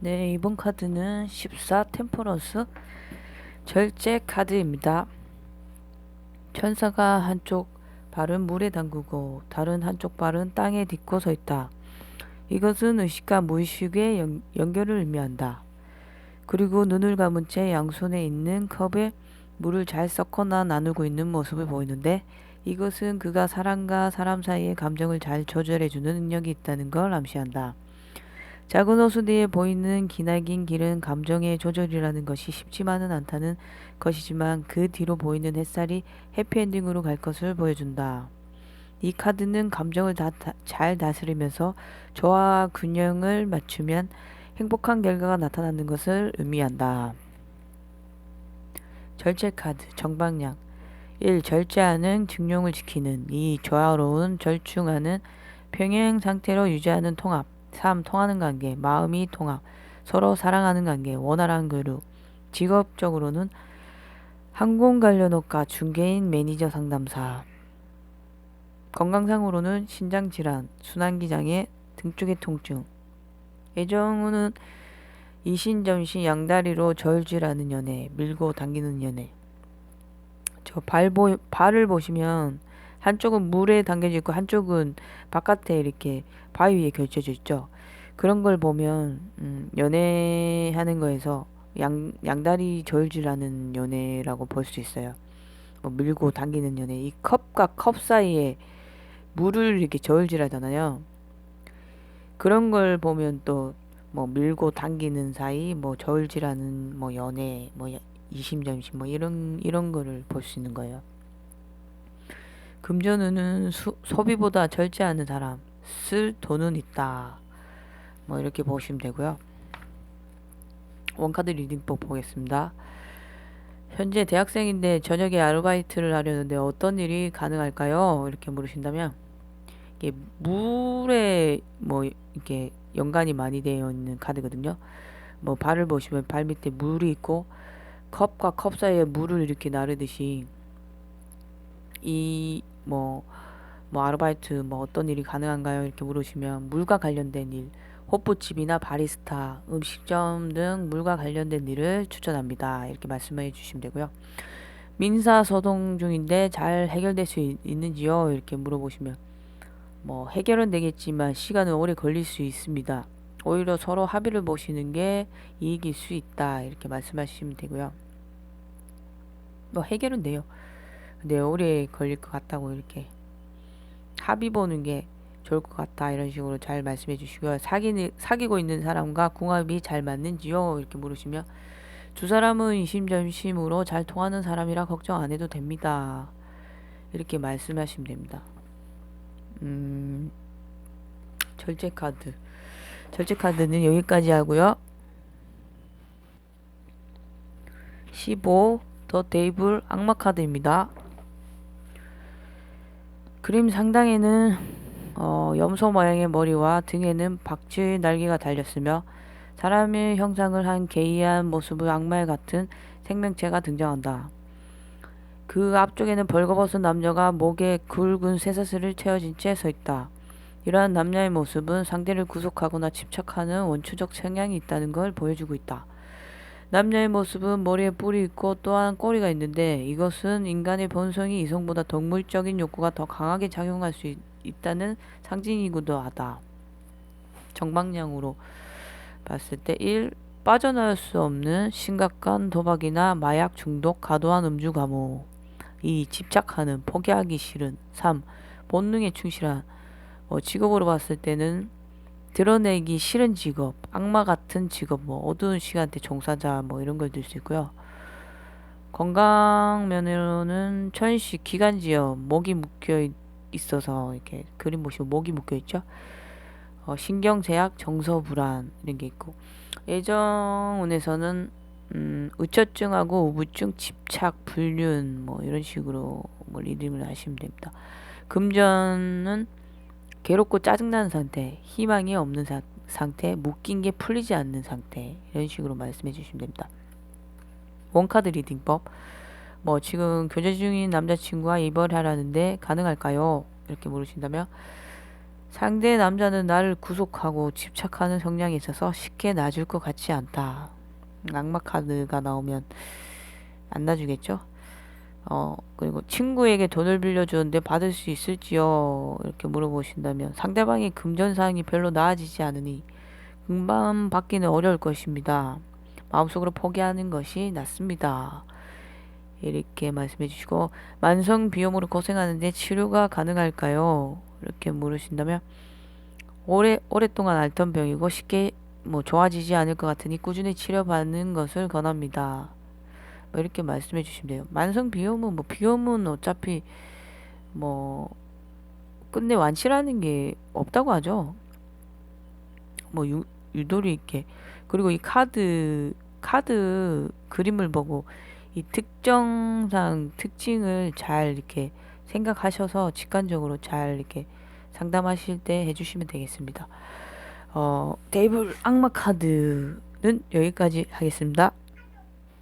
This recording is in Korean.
네, 이번 카드는 14 템퍼런스 절제 카드입니다. 천사가 한쪽 발은 물에 담그고 다른 한쪽 발은 땅에 딛고 서 있다. 이것은 의식과 무의식의 연, 연결을 의미한다. 그리고 눈을 감은 채 양손에 있는 컵에 물을 잘 섞거나 나누고 있는 모습을 보이는데 이것은 그가 사람과 사람 사이의 감정을 잘 조절해주는 능력이 있다는 걸 암시한다. 작은 호수 뒤에 보이는 기나긴 길은 감정의 조절이라는 것이 쉽지만은 않다는 것이지만 그 뒤로 보이는 햇살이 해피엔딩으로 갈 것을 보여준다. 이 카드는 감정을 다, 다, 잘 다스리면서 조화와 균형을 맞추면 행복한 결과가 나타나는 것을 의미한다. 절제 카드 정방향 1. 절제하는 증용을 지키는 2. 조화로운 절충하는 평행 상태로 유지하는 통합 3. 통하는 관계 마음이 통합 서로 사랑하는 관계 원활한 교류. 직업적으로는 항공 관련업과 중개인 매니저 상담사. 건강상으로는 신장 질환 순환기 장애 등 쪽의 통증. 애정은 이신점신 양다리로 절질하는 연애 밀고 당기는 연애. 저 발 보, 발을 보시면 한쪽은 물에 담겨져 있고 한쪽은 바깥에 이렇게 바위 위에 걸쳐져 있죠. 그런 걸 보면 음, 연애하는 거에서 양, 양다리 저울질하는 연애라고 볼 수 있어요. 뭐 밀고 당기는 연애. 이 컵과 컵 사이에 물을 이렇게 저울질하잖아요. 그런 걸 보면 또 뭐 밀고 당기는 사이, 뭐 저울질하는 뭐 연애, 뭐 이심점심 뭐 이런 이런 거를 볼 수 있는 거예요. 금전운은 수, 소비보다 절제하는 사람, 쓸 돈은 있다. 뭐 이렇게 보시면 되고요. 원카드 리딩법 보겠습니다. 현재 대학생인데 저녁에 아르바이트를 하려는데 어떤 일이 가능할까요? 이렇게 물으신다면 이게 물에 뭐 이렇게 연관이 많이 되어 있는 카드거든요. 뭐 발을 보시면 발 밑에 물이 있고 컵과 컵 사이에 물을 이렇게 나르듯이 이 뭐 뭐 아르바이트 뭐 어떤 일이 가능한가요? 이렇게 물으시면 물과 관련된 일, 호프집이나 바리스타, 음식점 등 물과 관련된 일을 추천합니다. 이렇게 말씀해 주시면 되고요. 민사 소송 중인데 잘 해결될 수 있, 있는지요? 이렇게 물어보시면 뭐 해결은 되겠지만 시간은 오래 걸릴 수 있습니다. 오히려 서로 합의를 보시는 게 이익일 수 있다. 이렇게 말씀하시면 되고요. 뭐 해결은 돼요. 근데 오래 걸릴 것 같다고 이렇게 합의 보는 게 좋을 것 같다 이런 식으로 잘 말씀해 주시고요. 사기, 사귀고 있는 사람과 궁합이 잘 맞는지요? 이렇게 물으시면 두 사람은 이심전심으로 잘 통하는 사람이라 걱정 안 해도 됩니다. 이렇게 말씀하시면 됩니다. 음, 절제 카드. 절제 카드는 여기까지 하고요. 15, 더 데이블 악마 카드입니다. 그림 상당에는 어, 염소 모양의 머리와 등에는 박쥐의 날개가 달렸으며 사람의 형상을 한 개이한 모습의 악마 같은 생명체가 등장한다. 그 앞쪽에는 벌거벗은 남자가 목에 굵은 쇠사슬을 채워진 채 서 있다. 이러한 남녀의 모습은 상대를 구속하거나 집착하는 원초적 성향이 있다는 걸 보여주고 있다. 남녀의 모습은 머리에 뿔이 있고 또한 꼬리가 있는데 이것은 인간의 본성이 이성보다 동물적인 욕구가 더 강하게 작용할 수 있, 다는 상징이기도 하다. 정방향으로 봤을 때 1. 빠져나올 수 없는 심각한 도박이나 마약 중독, 과도한 음주 감호 2. 집착하는, 포기하기 싫은 3. 본능에 충실한 뭐 직업으로 봤을 때는 드러내기 싫은 직업, 악마 같은 직업, 뭐 어두운 시간대 종사자 뭐 이런 걸들 수 있고요. 건강 면으로는 천식, 기관지역, 목이 묶여 있어서 이렇게 그림 보시면 목이 묶여 있죠. 어, 신경 제약, 정서 불안 이런 게 있고 예정운에서는 음, 의처증하고 우부증, 집착, 불륜 뭐 이런 식으로 뭐 리딩을 하시면 됩니다. 금전은 괴롭고 짜증나는 상태, 희망이 없는 사, 상태, 묶인 게 풀리지 않는 상태 이런 식으로 말씀해 주시면 됩니다. 원카드 리딩법 뭐 지금 교제 중인 남자친구와 이별하라는데 가능할까요? 이렇게 물으신다면 상대 남자는 나를 구속하고 집착하는 성향이 있어서 쉽게 놔줄 것 같지 않다. 악마 카드가 나오면 안 놔주겠죠? 어, 그리고 친구에게 돈을 빌려주는데 받을 수 있을지요? 이렇게 물어보신다면 상대방의 금전사항이 별로 나아지지 않으니 금방 받기는 어려울 것입니다. 마음속으로 포기하는 것이 낫습니다. 이렇게 말씀해 주시고 만성 비염으로 고생하는데 치료가 가능할까요? 이렇게 물으신다면 오래 오랫동안 앓던 병이고 쉽게 뭐 좋아지지 않을 것 같으니 꾸준히 치료받는 것을 권합니다. 뭐 이렇게 말씀해 주시면 돼요. 만성 비염은 뭐 비염은 어차피 뭐 끝내 완치라는 게 없다고 하죠. 뭐 유, 유도리 있게 그리고 이 카드 카드 그림을 보고 이 특정상 특징을 잘 이렇게 생각하셔서 직관적으로 잘 이렇게 상담하실 때 해주시면 되겠습니다. 어, 테이블 악마 카드는 여기까지 하겠습니다.